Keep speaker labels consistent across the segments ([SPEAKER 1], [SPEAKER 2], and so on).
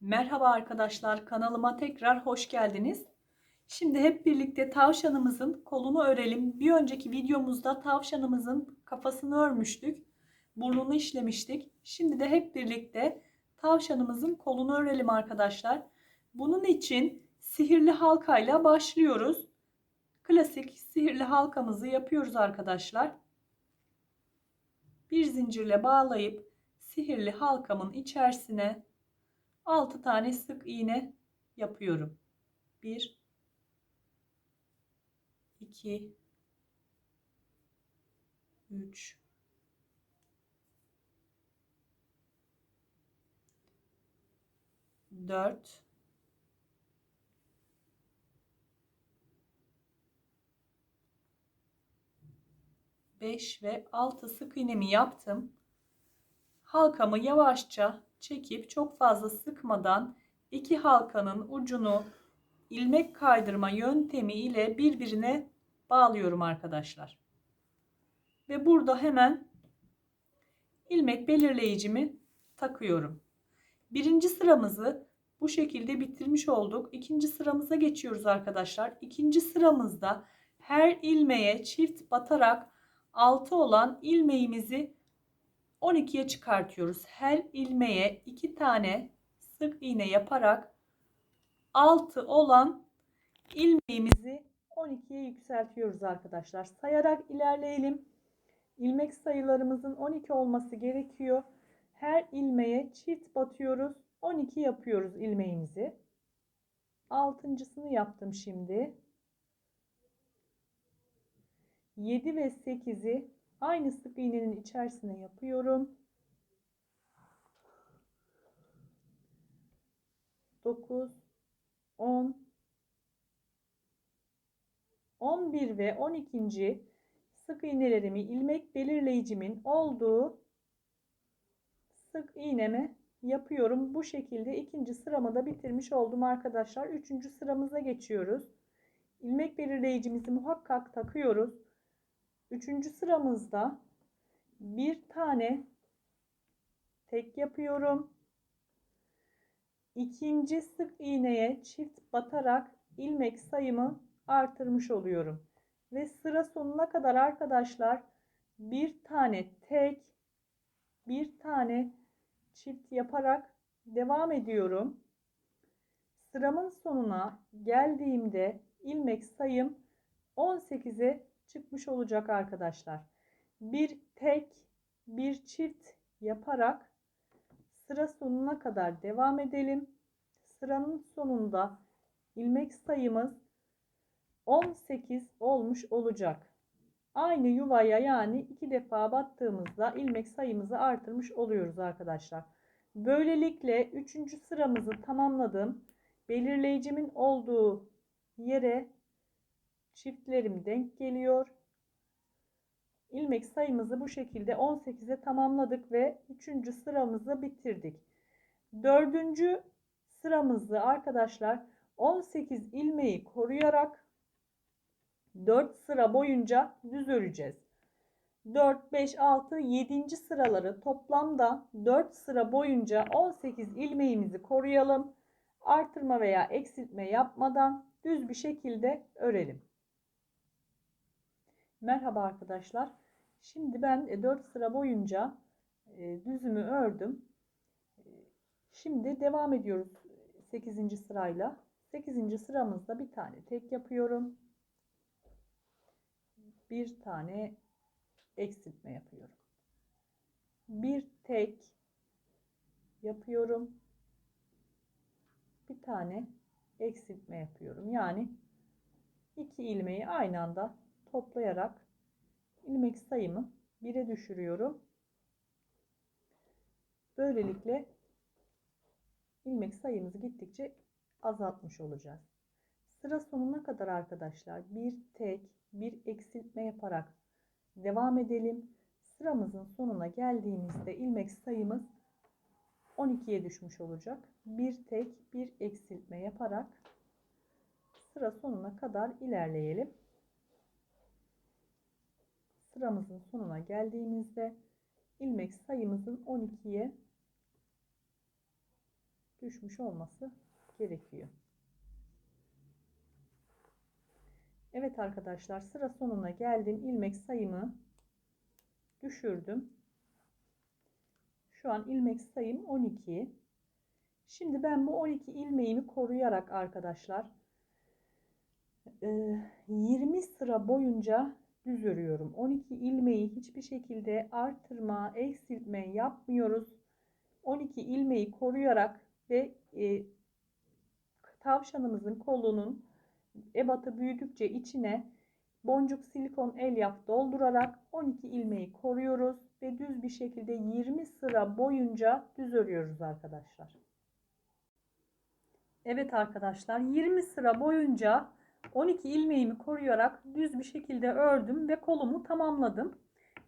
[SPEAKER 1] Merhaba arkadaşlar kanalıma tekrar hoş geldiniz. Şimdi hep birlikte tavşanımızın kolunu örelim. Bir önceki videomuzda tavşanımızın kafasını örmüştük. Burnunu işlemiştik. Şimdi de hep birlikte tavşanımızın kolunu örelim arkadaşlar. Bunun için sihirli halkayla başlıyoruz. Klasik sihirli halkamızı yapıyoruz arkadaşlar. Bir zincirle bağlayıp sihirli halkamın içerisine 6 tane sık iğne yapıyorum. 1 2 3 4 5 ve 6 sık iğnemi yaptım. Halkamı yavaşça çekip çok fazla sıkmadan iki halkanın ucunu ilmek kaydırma yöntemi ile birbirine bağlıyorum arkadaşlar. Ve burada hemen ilmek belirleyicimi takıyorum. Birinci sıramızı bu şekilde bitirmiş olduk. İkinci sıramıza geçiyoruz arkadaşlar. İkinci sıramızda her ilmeğe çift batarak altı olan ilmeğimizi 12'ye çıkartıyoruz. Her ilmeğe 2 tane sık iğne yaparak 6 olan ilmeğimizi 12'ye yükseltiyoruz arkadaşlar. Sayarak ilerleyelim. İlmek sayılarımızın 12 olması gerekiyor. Her ilmeğe çift batıyoruz. 12 yapıyoruz ilmeğimizi. Altıncısını yaptım şimdi. 7 ve 8'i aynı sık iğnenin içerisine yapıyorum. 9 10 11 ve 12. sık iğnelerimi ilmek belirleyicimin olduğu sık iğneme yapıyorum. Bu şekilde ikinci sıramı da bitirmiş oldum arkadaşlar. Üçüncü sıramıza geçiyoruz. İlmek belirleyicimizi muhakkak takıyoruz. Üçüncü sıramızda bir tane tek yapıyorum. İkinci sık iğneye çift batarak ilmek sayımı artırmış oluyorum. Ve sıra sonuna kadar arkadaşlar bir tane tek bir tane çift yaparak devam ediyorum. Sıramın sonuna geldiğimde ilmek sayım 18'e çıkmış olacak arkadaşlar. Bir tek bir çift yaparak sıra sonuna kadar devam edelim. Sıranın sonunda ilmek sayımız 18 olmuş olacak. Aynı yuvaya yani iki defa battığımızda ilmek sayımızı artırmış oluyoruz arkadaşlar. Böylelikle 3. sıramızı tamamladım. Belirleyicimin olduğu yere çiftlerim denk geliyor. İlmek sayımızı bu şekilde 18'e tamamladık ve 3. sıramızı bitirdik. 4. sıramızı arkadaşlar 18 ilmeği koruyarak 4 sıra boyunca düz öreceğiz. 4, 5, 6, 7. sıraları toplamda 4 sıra boyunca 18 ilmeğimizi koruyalım. Artırma veya eksiltme yapmadan düz bir şekilde örelim. Merhaba arkadaşlar. Şimdi ben 4 sıra boyunca e, düzümü ördüm. E, şimdi devam ediyoruz 8. sırayla. 8. sıramızda bir tane tek yapıyorum. Bir tane eksiltme yapıyorum. Bir tek yapıyorum. Bir tane eksiltme yapıyorum. Yani iki ilmeği aynı anda toplayarak ilmek sayımı 1'e düşürüyorum. Böylelikle ilmek sayımızı gittikçe azaltmış olacağız. Sıra sonuna kadar arkadaşlar bir tek bir eksiltme yaparak devam edelim. Sıramızın sonuna geldiğimizde ilmek sayımız 12'ye düşmüş olacak. Bir tek bir eksiltme yaparak sıra sonuna kadar ilerleyelim sıramızın sonuna geldiğimizde ilmek sayımızın 12'ye düşmüş olması gerekiyor. Evet arkadaşlar sıra sonuna geldim. ilmek sayımı düşürdüm. Şu an ilmek sayım 12. Şimdi ben bu 12 ilmeğimi koruyarak arkadaşlar 20 sıra boyunca düz örüyorum. 12 ilmeği hiçbir şekilde artırma, eksiltme yapmıyoruz. 12 ilmeği koruyarak ve e, tavşanımızın kolunun ebatı büyüdükçe içine boncuk silikon elyaf doldurarak 12 ilmeği koruyoruz ve düz bir şekilde 20 sıra boyunca düz örüyoruz arkadaşlar. Evet arkadaşlar 20 sıra boyunca 12 ilmeğimi koruyarak düz bir şekilde ördüm ve kolumu tamamladım.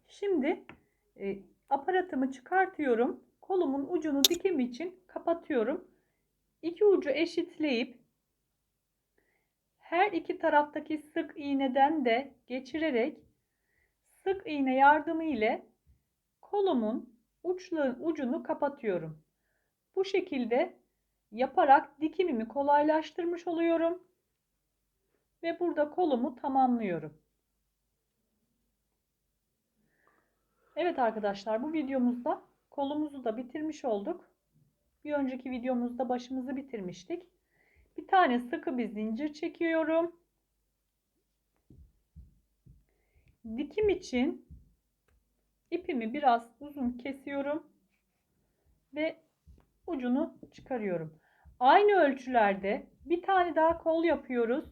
[SPEAKER 1] Şimdi e, aparatımı çıkartıyorum. Kolumun ucunu dikim için kapatıyorum. İki ucu eşitleyip her iki taraftaki sık iğneden de geçirerek sık iğne yardımı ile kolumun uçlu, ucunu kapatıyorum. Bu şekilde yaparak dikimimi kolaylaştırmış oluyorum. Ve burada kolumu tamamlıyorum. Evet arkadaşlar bu videomuzda kolumuzu da bitirmiş olduk. Bir önceki videomuzda başımızı bitirmiştik. Bir tane sıkı bir zincir çekiyorum. Dikim için ipimi biraz uzun kesiyorum ve ucunu çıkarıyorum. Aynı ölçülerde bir tane daha kol yapıyoruz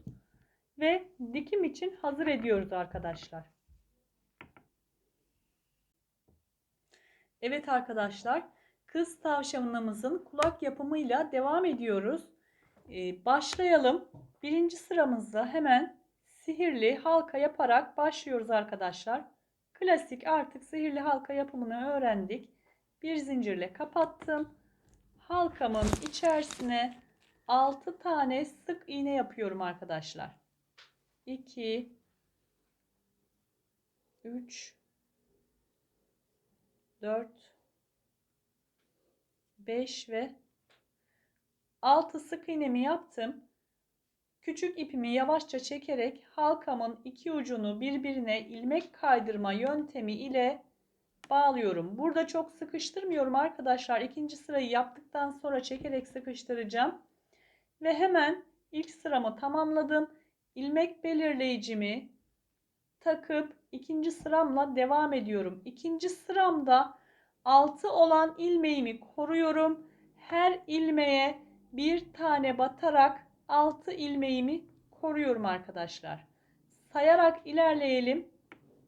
[SPEAKER 1] ve dikim için hazır ediyoruz arkadaşlar. Evet arkadaşlar kız tavşanımızın kulak yapımıyla devam ediyoruz. Ee, başlayalım. Birinci sıramızda hemen sihirli halka yaparak başlıyoruz arkadaşlar. Klasik artık sihirli halka yapımını öğrendik. Bir zincirle kapattım. Halkamın içerisine 6 tane sık iğne yapıyorum arkadaşlar. 2 3 4 5 ve 6 sık iğnemi yaptım. Küçük ipimi yavaşça çekerek halkamın iki ucunu birbirine ilmek kaydırma yöntemi ile bağlıyorum. Burada çok sıkıştırmıyorum arkadaşlar. İkinci sırayı yaptıktan sonra çekerek sıkıştıracağım. Ve hemen ilk sıramı tamamladım. İlmek belirleyicimi takıp ikinci sıramla devam ediyorum. İkinci sıramda 6 olan ilmeğimi koruyorum. Her ilmeğe bir tane batarak 6 ilmeğimi koruyorum arkadaşlar. Sayarak ilerleyelim.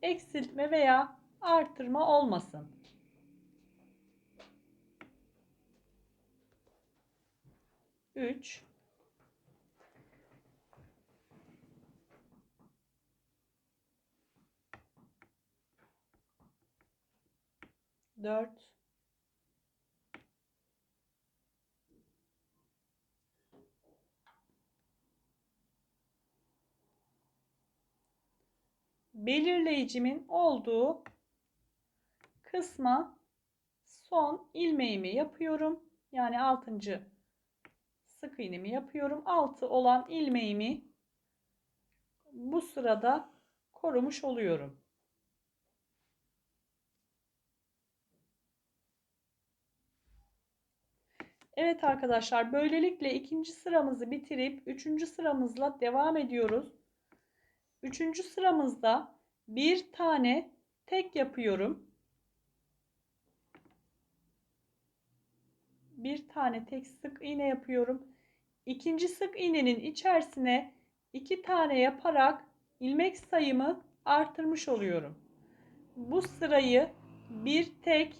[SPEAKER 1] Eksiltme veya artırma olmasın. Üç, dört, belirleyicimin olduğu kısma son ilmeğimi yapıyorum. Yani 6. sık iğnemi yapıyorum. 6 olan ilmeğimi bu sırada korumuş oluyorum. Evet arkadaşlar böylelikle ikinci sıramızı bitirip üçüncü sıramızla devam ediyoruz. Üçüncü sıramızda bir tane tek yapıyorum. Bir tane tek sık iğne yapıyorum. İkinci sık iğnenin içerisine iki tane yaparak ilmek sayımı artırmış oluyorum. Bu sırayı bir tek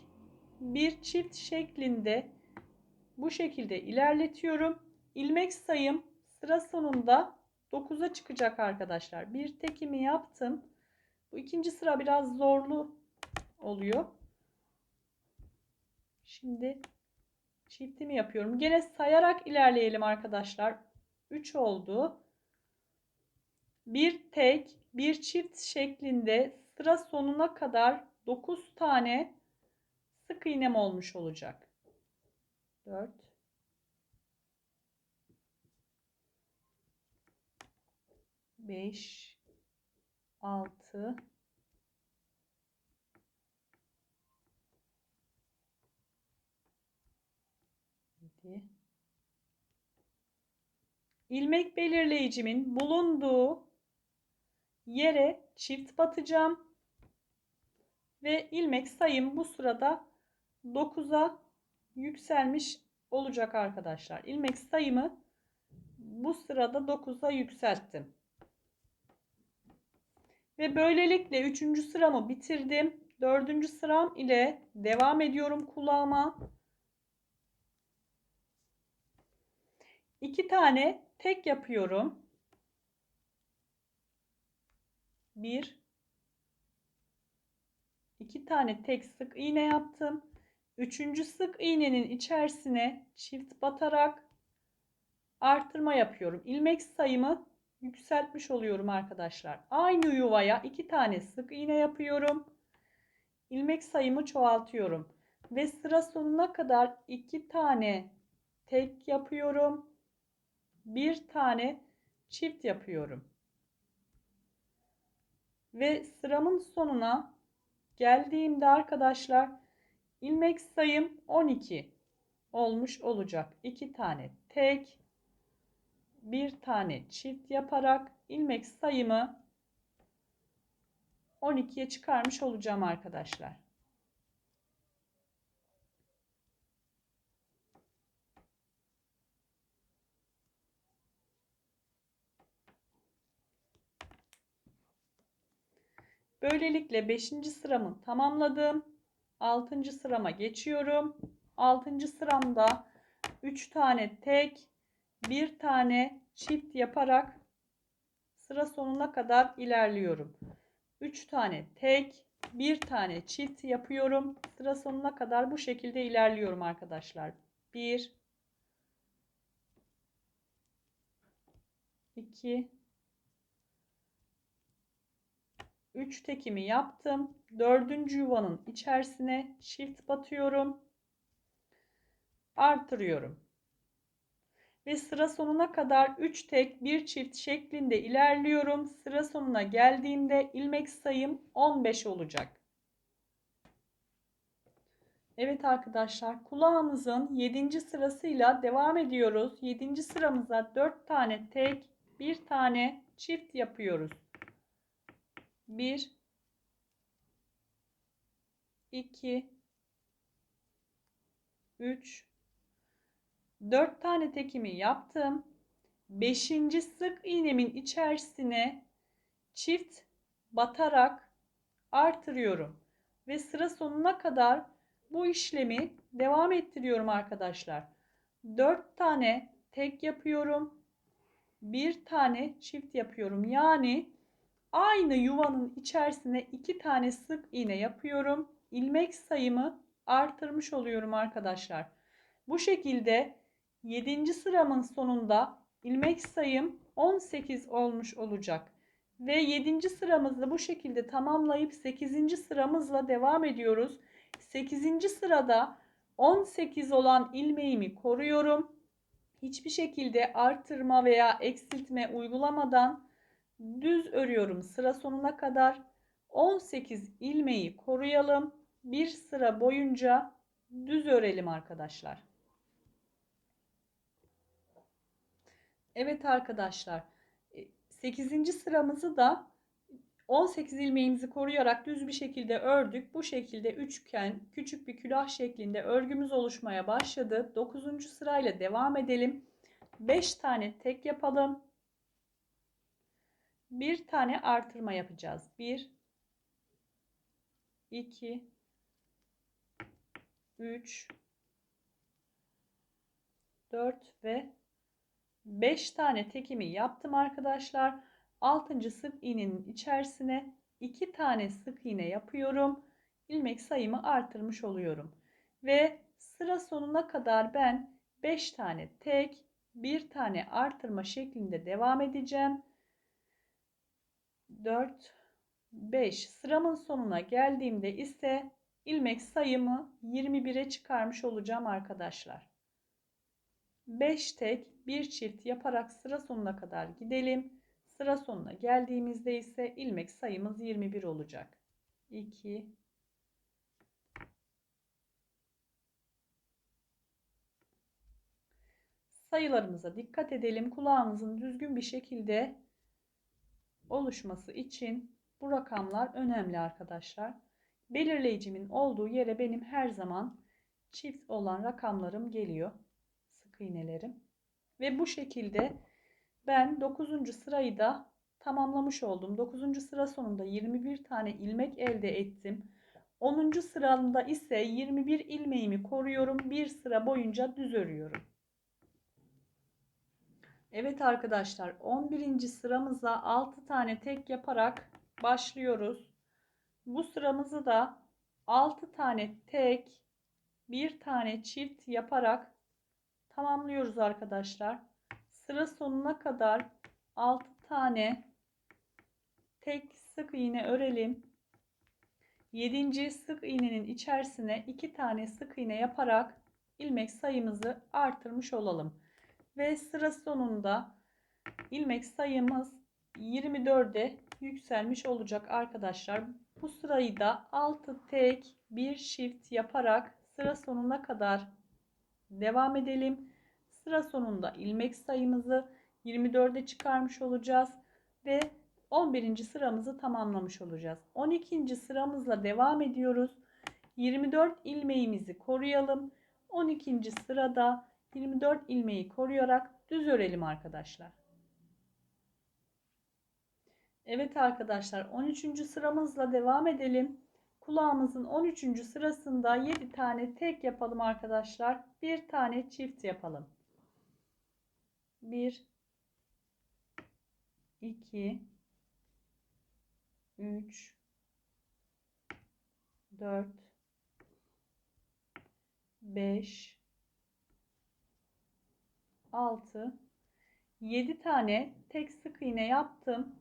[SPEAKER 1] bir çift şeklinde bu şekilde ilerletiyorum. İlmek sayım sıra sonunda 9'a çıkacak arkadaşlar. Bir tekimi yaptım. Bu ikinci sıra biraz zorlu oluyor. Şimdi çiftimi yapıyorum. Gene sayarak ilerleyelim arkadaşlar. 3 oldu. Bir tek, bir çift şeklinde sıra sonuna kadar 9 tane sık iğnem olmuş olacak. 4 5 6 7 İlmek belirleyicimin bulunduğu yere çift batacağım ve ilmek sayım bu sırada 9'a yükselmiş olacak arkadaşlar. İlmek sayımı bu sırada 9'a yükselttim. Ve böylelikle 3. sıramı bitirdim. 4. sıram ile devam ediyorum kulağıma. 2 tane tek yapıyorum. 1 2 tane tek sık iğne yaptım. Üçüncü sık iğnenin içerisine çift batarak artırma yapıyorum. İlmek sayımı yükseltmiş oluyorum arkadaşlar. Aynı yuvaya iki tane sık iğne yapıyorum. İlmek sayımı çoğaltıyorum. Ve sıra sonuna kadar iki tane tek yapıyorum. Bir tane çift yapıyorum. Ve sıramın sonuna geldiğimde arkadaşlar ilmek sayım 12 olmuş olacak. 2 tane tek bir tane çift yaparak ilmek sayımı 12'ye çıkarmış olacağım arkadaşlar. Böylelikle 5. sıramı tamamladım. 6. sırama geçiyorum. 6. sıramda 3 tane tek, 1 tane çift yaparak sıra sonuna kadar ilerliyorum. 3 tane tek, 1 tane çift yapıyorum. Sıra sonuna kadar bu şekilde ilerliyorum arkadaşlar. 1 2 3 tekimi yaptım. Dördüncü yuvanın içerisine çift batıyorum. Artırıyorum. Ve sıra sonuna kadar 3 tek 1 çift şeklinde ilerliyorum. Sıra sonuna geldiğimde ilmek sayım 15 olacak. Evet arkadaşlar kulağımızın 7. sırasıyla devam ediyoruz. 7. sıramıza 4 tane tek 1 tane çift yapıyoruz. 1 2 3 4 tane tekimi yaptım. 5. sık iğnemin içerisine çift batarak artırıyorum ve sıra sonuna kadar bu işlemi devam ettiriyorum arkadaşlar. 4 tane tek yapıyorum. Bir tane çift yapıyorum. Yani Aynı yuvanın içerisine iki tane sık iğne yapıyorum. İlmek sayımı artırmış oluyorum arkadaşlar. Bu şekilde 7. sıramın sonunda ilmek sayım 18 olmuş olacak. Ve 7. sıramızı bu şekilde tamamlayıp 8. sıramızla devam ediyoruz. 8. sırada 18 olan ilmeğimi koruyorum. Hiçbir şekilde artırma veya eksiltme uygulamadan düz örüyorum sıra sonuna kadar 18 ilmeği koruyalım bir sıra boyunca düz örelim arkadaşlar Evet arkadaşlar 8. E, sıramızı da 18 ilmeğimizi koruyarak düz bir şekilde ördük. Bu şekilde üçgen küçük bir külah şeklinde örgümüz oluşmaya başladı. 9. sırayla devam edelim. 5 tane tek yapalım bir tane artırma yapacağız. 1 2 3 4 ve 5 tane tekimi yaptım arkadaşlar. 6. sık iğnenin içerisine 2 tane sık iğne yapıyorum. ilmek sayımı artırmış oluyorum. Ve sıra sonuna kadar ben 5 tane tek, 1 tane artırma şeklinde devam edeceğim. 4, 5 sıramın sonuna geldiğimde ise ilmek sayımı 21'e çıkarmış olacağım arkadaşlar. 5 tek bir çift yaparak sıra sonuna kadar gidelim. Sıra sonuna geldiğimizde ise ilmek sayımız 21 olacak. 2 Sayılarımıza dikkat edelim. Kulağımızın düzgün bir şekilde oluşması için bu rakamlar önemli arkadaşlar. Belirleyicimin olduğu yere benim her zaman çift olan rakamlarım geliyor. Sık iğnelerim. Ve bu şekilde ben 9. sırayı da tamamlamış oldum. 9. sıra sonunda 21 tane ilmek elde ettim. 10. sıramda ise 21 ilmeğimi koruyorum. Bir sıra boyunca düz örüyorum. Evet arkadaşlar 11. sıramıza 6 tane tek yaparak başlıyoruz. Bu sıramızı da 6 tane tek bir tane çift yaparak tamamlıyoruz arkadaşlar. Sıra sonuna kadar 6 tane tek sık iğne örelim. 7. sık iğnenin içerisine 2 tane sık iğne yaparak ilmek sayımızı artırmış olalım. Ve sıra sonunda ilmek sayımız 24'e yükselmiş olacak arkadaşlar. Bu sırayı da 6 tek bir çift yaparak sıra sonuna kadar devam edelim. Sıra sonunda ilmek sayımızı 24'e çıkarmış olacağız ve 11. sıramızı tamamlamış olacağız. 12. sıramızla devam ediyoruz. 24 ilmeğimizi koruyalım. 12. sırada 24 ilmeği koruyarak düz örelim arkadaşlar. Evet arkadaşlar 13. sıramızla devam edelim. Kulağımızın 13. sırasında 7 tane tek yapalım arkadaşlar. Bir tane çift yapalım. 1 2 3 4 5 6 7 tane tek sık iğne yaptım.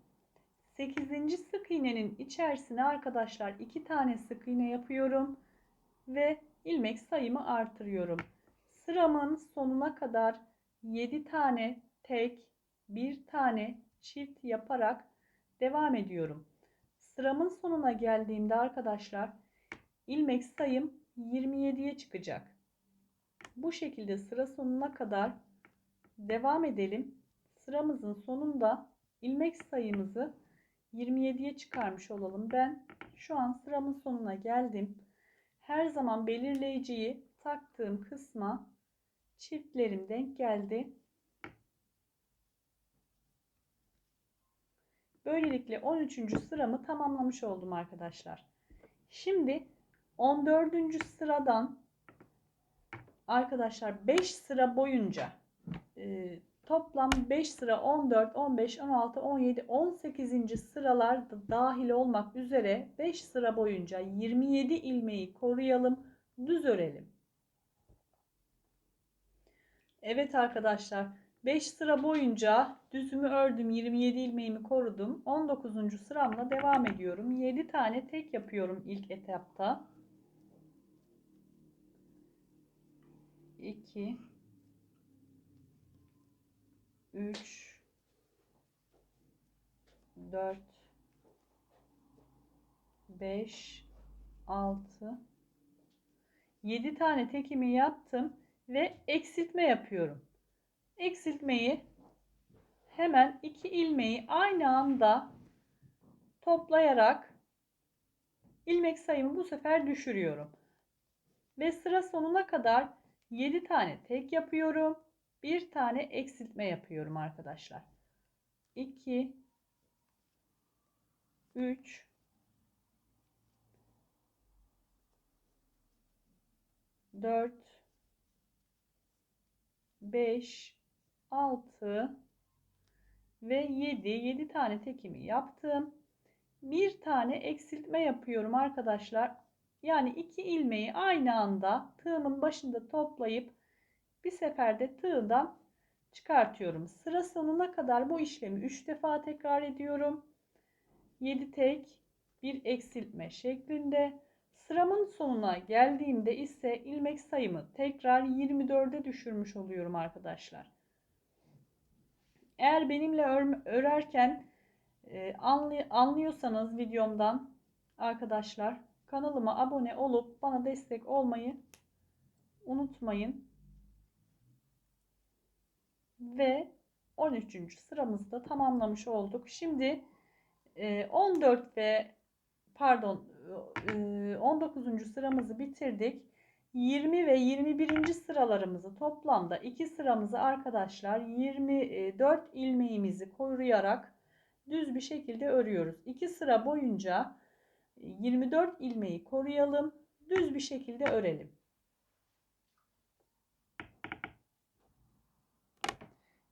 [SPEAKER 1] 8. sık iğnenin içerisine arkadaşlar 2 tane sık iğne yapıyorum ve ilmek sayımı artırıyorum. Sıramın sonuna kadar 7 tane tek, 1 tane çift yaparak devam ediyorum. Sıramın sonuna geldiğimde arkadaşlar ilmek sayım 27'ye çıkacak. Bu şekilde sıra sonuna kadar devam edelim. Sıramızın sonunda ilmek sayımızı 27'ye çıkarmış olalım. Ben şu an sıramın sonuna geldim. Her zaman belirleyiciyi taktığım kısma çiftlerim denk geldi. Böylelikle 13. sıramı tamamlamış oldum arkadaşlar. Şimdi 14. sıradan arkadaşlar 5 sıra boyunca e, toplam 5 sıra 14, 15, 16, 17, 18. sıralar da dahil olmak üzere 5 sıra boyunca 27 ilmeği koruyalım, düz örelim. Evet arkadaşlar 5 sıra boyunca düzümü ördüm 27 ilmeğimi korudum 19. sıramla devam ediyorum 7 tane tek yapıyorum ilk etapta 2 3 4 5 6 7 tane tekimi yaptım ve eksiltme yapıyorum. Eksiltmeyi hemen iki ilmeği aynı anda toplayarak ilmek sayımı bu sefer düşürüyorum. Ve sıra sonuna kadar 7 tane tek yapıyorum bir tane eksiltme yapıyorum arkadaşlar. 2 3 4 5 6 ve 7 7 tane tekimi yaptım. Bir tane eksiltme yapıyorum arkadaşlar. Yani iki ilmeği aynı anda tığımın başında toplayıp bir seferde tığdan çıkartıyorum. Sıra sonuna kadar bu işlemi 3 defa tekrar ediyorum. 7 tek bir eksiltme şeklinde. Sıramın sonuna geldiğimde ise ilmek sayımı tekrar 24'e düşürmüş oluyorum arkadaşlar. Eğer benimle ör- örerken e, anlıyorsanız videomdan arkadaşlar kanalıma abone olup bana destek olmayı unutmayın. Ve 13. sıramızı da tamamlamış olduk. Şimdi e, 14 ve pardon e, 19. sıramızı bitirdik. 20 ve 21. sıralarımızı toplamda 2 sıramızı arkadaşlar 24 ilmeğimizi koruyarak düz bir şekilde örüyoruz. 2 sıra boyunca 24 ilmeği koruyalım. Düz bir şekilde örelim.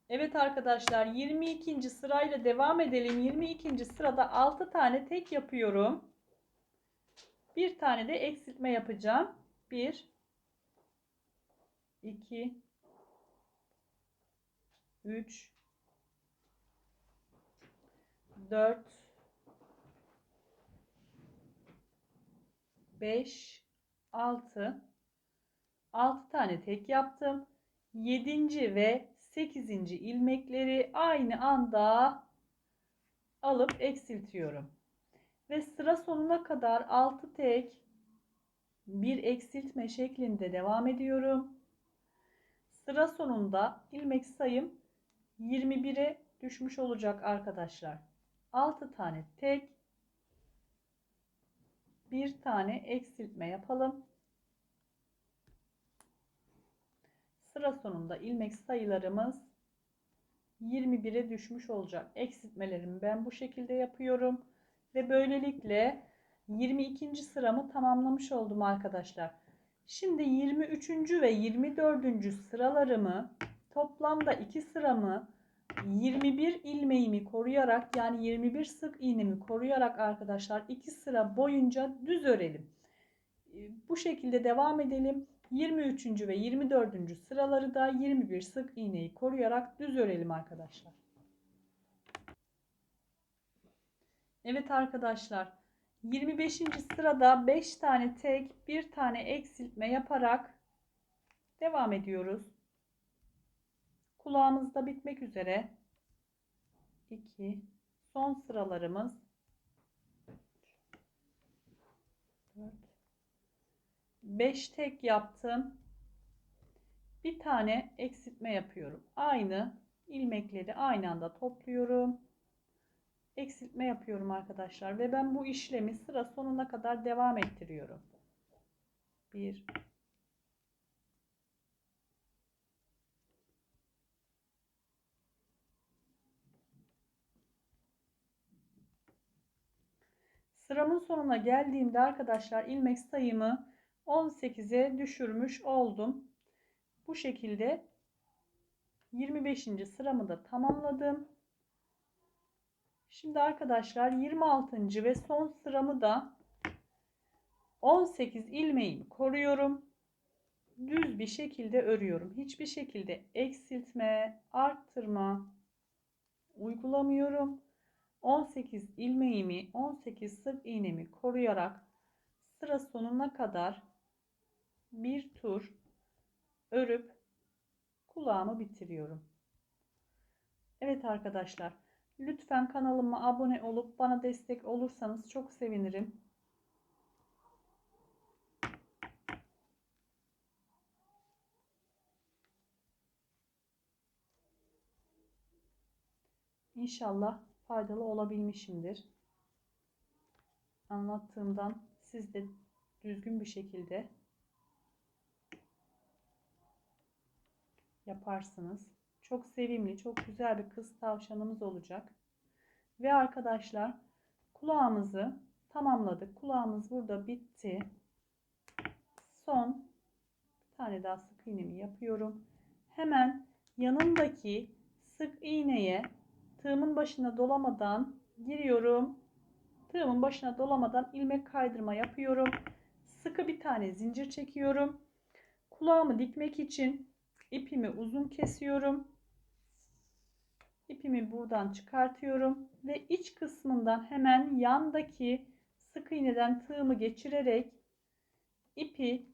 [SPEAKER 1] Evet arkadaşlar 22. sırayla devam edelim. 22. sırada 6 tane tek yapıyorum. Bir tane de eksiltme yapacağım. 1 2 3 4 5 6 6 tane tek yaptım. 7. ve 8. ilmekleri aynı anda alıp eksiltiyorum. Ve sıra sonuna kadar 6 tek bir eksiltme şeklinde devam ediyorum. Sıra sonunda ilmek sayım 21'e düşmüş olacak arkadaşlar. 6 tane tek bir tane eksiltme yapalım. Sıra sonunda ilmek sayılarımız 21'e düşmüş olacak. Eksiltmelerimi ben bu şekilde yapıyorum. Ve böylelikle 22. sıramı tamamlamış oldum arkadaşlar. Şimdi 23. ve 24. sıralarımı toplamda 2 sıramı 21 ilmeğimi koruyarak yani 21 sık iğnemi koruyarak arkadaşlar 2 sıra boyunca düz örelim. Bu şekilde devam edelim. 23. ve 24. sıraları da 21 sık iğneyi koruyarak düz örelim arkadaşlar. Evet arkadaşlar 25. sırada 5 tane tek, 1 tane eksiltme yaparak devam ediyoruz. Kulağımız da bitmek üzere. 2 son sıralarımız 4 5 tek yaptım. Bir tane eksiltme yapıyorum. Aynı ilmekleri aynı anda topluyorum. Eksiltme yapıyorum arkadaşlar ve ben bu işlemi sıra sonuna kadar devam ettiriyorum. 1 Sıramın sonuna geldiğimde arkadaşlar ilmek sayımı 18'e düşürmüş oldum. Bu şekilde 25. sıramı da tamamladım. Şimdi arkadaşlar 26. ve son sıramı da 18 ilmeğimi koruyorum. Düz bir şekilde örüyorum. Hiçbir şekilde eksiltme, arttırma uygulamıyorum. 18 ilmeğimi, 18 sık iğnemi koruyarak sıra sonuna kadar bir tur örüp kulağımı bitiriyorum. Evet arkadaşlar lütfen kanalıma abone olup bana destek olursanız çok sevinirim. İnşallah faydalı olabilmişimdir. Anlattığımdan siz de düzgün bir şekilde yaparsınız. Çok sevimli, çok güzel bir kız tavşanımız olacak. Ve arkadaşlar kulağımızı tamamladık. Kulağımız burada bitti. Son bir tane daha sık iğnemi yapıyorum. Hemen yanındaki sık iğneye tığımın başına dolamadan giriyorum. Tığımın başına dolamadan ilmek kaydırma yapıyorum. Sıkı bir tane zincir çekiyorum. Kulağımı dikmek için ipimi uzun kesiyorum. İpimi buradan çıkartıyorum ve iç kısmından hemen yandaki sık iğneden tığımı geçirerek ipi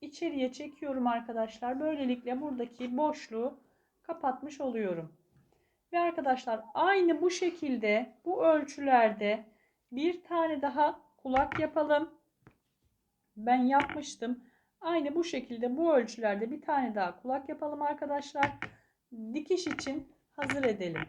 [SPEAKER 1] içeriye çekiyorum arkadaşlar. Böylelikle buradaki boşluğu kapatmış oluyorum. Ve arkadaşlar aynı bu şekilde bu ölçülerde bir tane daha kulak yapalım. Ben yapmıştım. Aynı bu şekilde bu ölçülerde bir tane daha kulak yapalım arkadaşlar. Dikiş için hazır edelim.